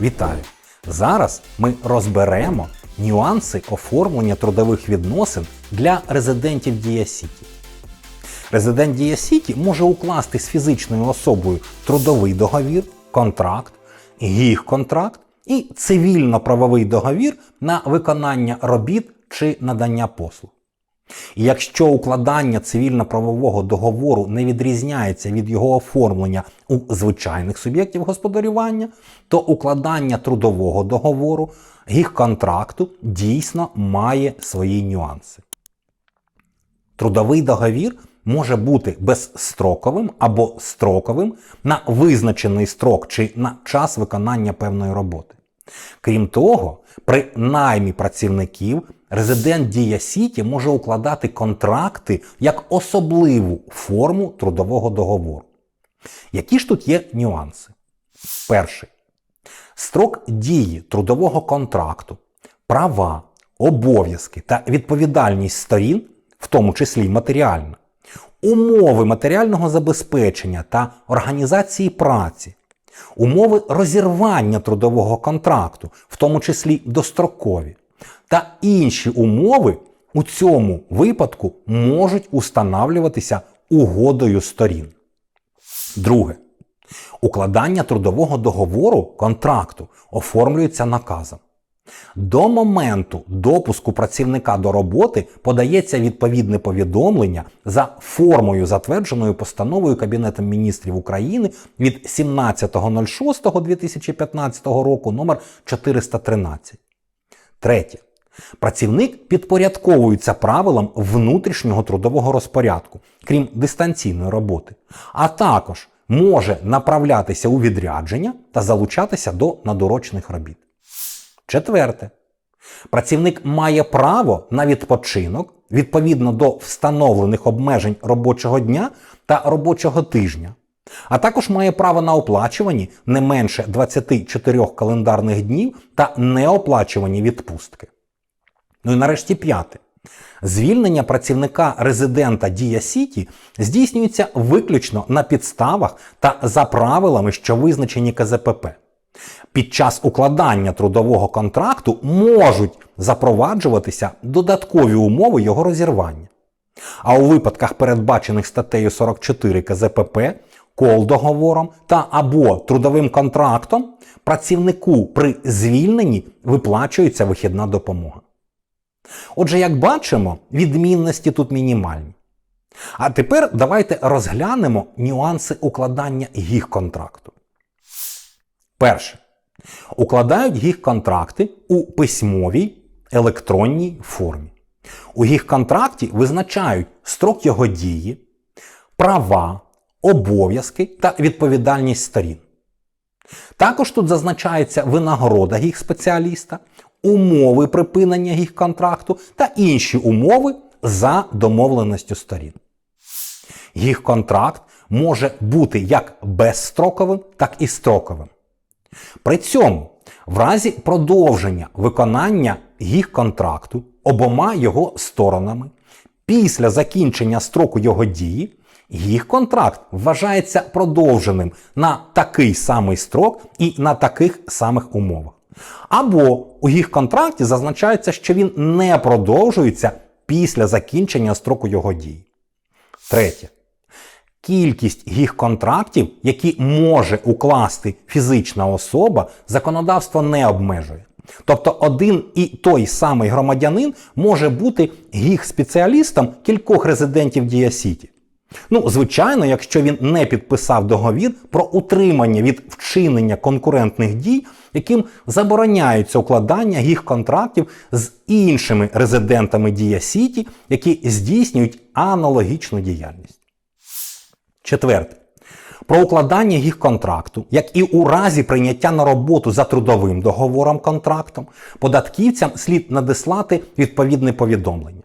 Вітаю! Зараз ми розберемо нюанси оформлення трудових відносин для резидентів Дія Сіті. Резидент Дія Сіті може укласти з фізичною особою трудовий договір, контракт, гіг-контракт і цивільно-правовий договір на виконання робіт чи надання послуг. І якщо укладання цивільно-правового договору не відрізняється від його оформлення у звичайних суб'єктів господарювання, то укладання трудового договору, гіг-контракту дійсно має свої нюанси. Трудовий договір може бути безстроковим або строковим на визначений строк чи на час виконання певної роботи. Крім того, при наймі працівників резидент Дія Сіті може укладати контракти як особливу форму трудового договору. Які ж тут є нюанси? Перший. Строк дії трудового контракту, права, обов'язки та відповідальність сторін, в тому числі матеріальна, умови матеріального забезпечення та організації праці, умови розірвання трудового контракту, в тому числі дострокові, та інші умови у цьому випадку можуть устанавлюватися угодою сторін. Друге. Укладання трудового договору контракту оформлюється наказом. До моменту допуску працівника до роботи подається відповідне повідомлення за формою, затвердженою постановою Кабінетом міністрів України від 17.06.2015 року номер 413. Третє. Працівник підпорядковується правилам внутрішнього трудового розпорядку, крім дистанційної роботи, а також може направлятися у відрядження та залучатися до надурочних робіт. Четверте. Працівник має право на відпочинок відповідно до встановлених обмежень робочого дня та робочого тижня, а також має право на оплачувані не менше 24 календарних днів та неоплачувані відпустки. Ну і нарешті п'яте. Звільнення працівника резидента Дія Сіті здійснюється виключно на підставах та за правилами, що визначені КЗПП. Під час укладання трудового контракту можуть запроваджуватися додаткові умови його розірвання. А у випадках, передбачених статтею 44 КЗПП, кол-договором та або трудовим контрактом, працівнику при звільненні виплачується вихідна допомога. Отже, як бачимо, відмінності тут мінімальні. А тепер давайте розглянемо нюанси укладання гіг-контракту. Перше. Укладають гіг-контракти у письмовій електронній формі. У гіг-контракті визначають строк його дії, права, обов'язки та відповідальність сторін. Також тут зазначається винагорода гіг-спеціаліста, умови припинення гіг-контракту та інші умови за домовленістю сторін. Гіг-контракт може бути як безстроковим, так і строковим. При цьому, в разі продовження виконання гіг-контракту обома його сторонами після закінчення строку його дії, гіг-контракт вважається продовженим на такий самий строк і на таких самих умовах. Або у гіг-контракті зазначається, що він не продовжується після закінчення строку його дії. Третє. Кількість гіг-контрактів, які може укласти фізична особа, законодавство не обмежує. Тобто один і той самий громадянин може бути гіг-спеціалістом кількох резидентів Дія Сіті. Ну, звичайно, якщо він не підписав договір про утримання від вчинення конкурентних дій, яким забороняється укладання їх контрактів з іншими резидентами Дія Сіті, які здійснюють аналогічну діяльність. Четверте. Про укладання їх контракту, як і у разі прийняття на роботу за трудовим договором контрактом, податківцям слід надіслати відповідне повідомлення.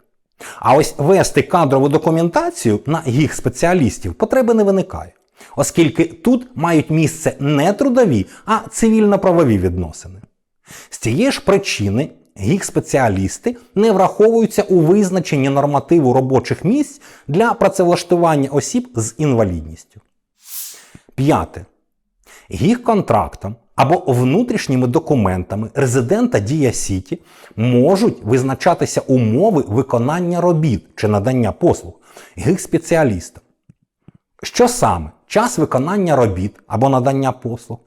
А ось вести кадрову документацію на їх спеціалістів потреби не виникає, оскільки тут мають місце не трудові, а цивільно-правові відносини. З цієї ж причини їх спеціалісти не враховуються у визначенні нормативу робочих місць для працевлаштування осіб з інвалідністю. П'яте. Гіг-контрактом або внутрішніми документами резидента Дія Сіті можуть визначатися умови виконання робіт чи надання послуг їх спеціалістам. Що саме? Час виконання робіт або надання послуг,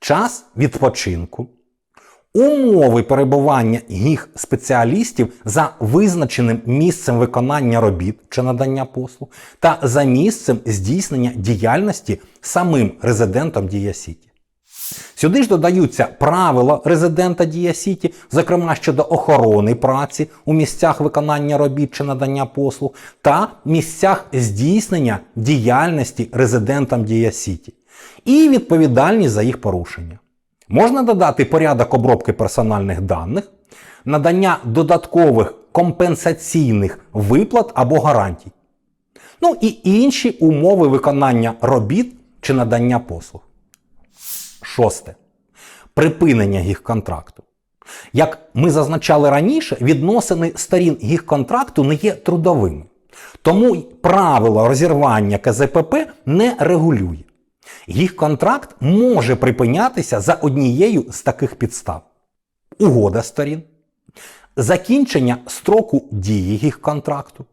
час відпочинку, умови перебування їх спеціалістів за визначеним місцем виконання робіт чи надання послуг та за місцем здійснення діяльності самим резидентом Дія Сіті. Сюди ж додаються правила резидента Дія Сіті, зокрема щодо охорони праці у місцях виконання робіт чи надання послуг, та місцях здійснення діяльності резидентам Дія Сіті, і відповідальність за їх порушення. Можна додати порядок обробки персональних даних, надання додаткових компенсаційних виплат або гарантій, ну і інші умови виконання робіт чи надання послуг. Шосте. Припинення їх контракту. Як ми зазначали раніше, відносини сторін їх контракту не є трудовими. Тому правило розірвання КЗПП не регулює. Їх контракт може припинятися за однією з таких підстав: угода сторін, закінчення строку дії їх контракту,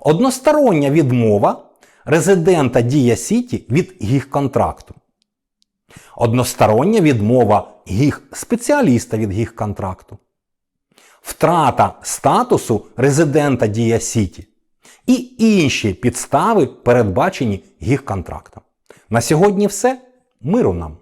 одностороння відмова резидента Дія Сіті від їх контракту, одностороння відмова їх спеціаліста від їх контракту, втрата статусу резидента Дія Сіті і інші підстави, передбачені їх контрактом. На сьогодні все. Миру нам!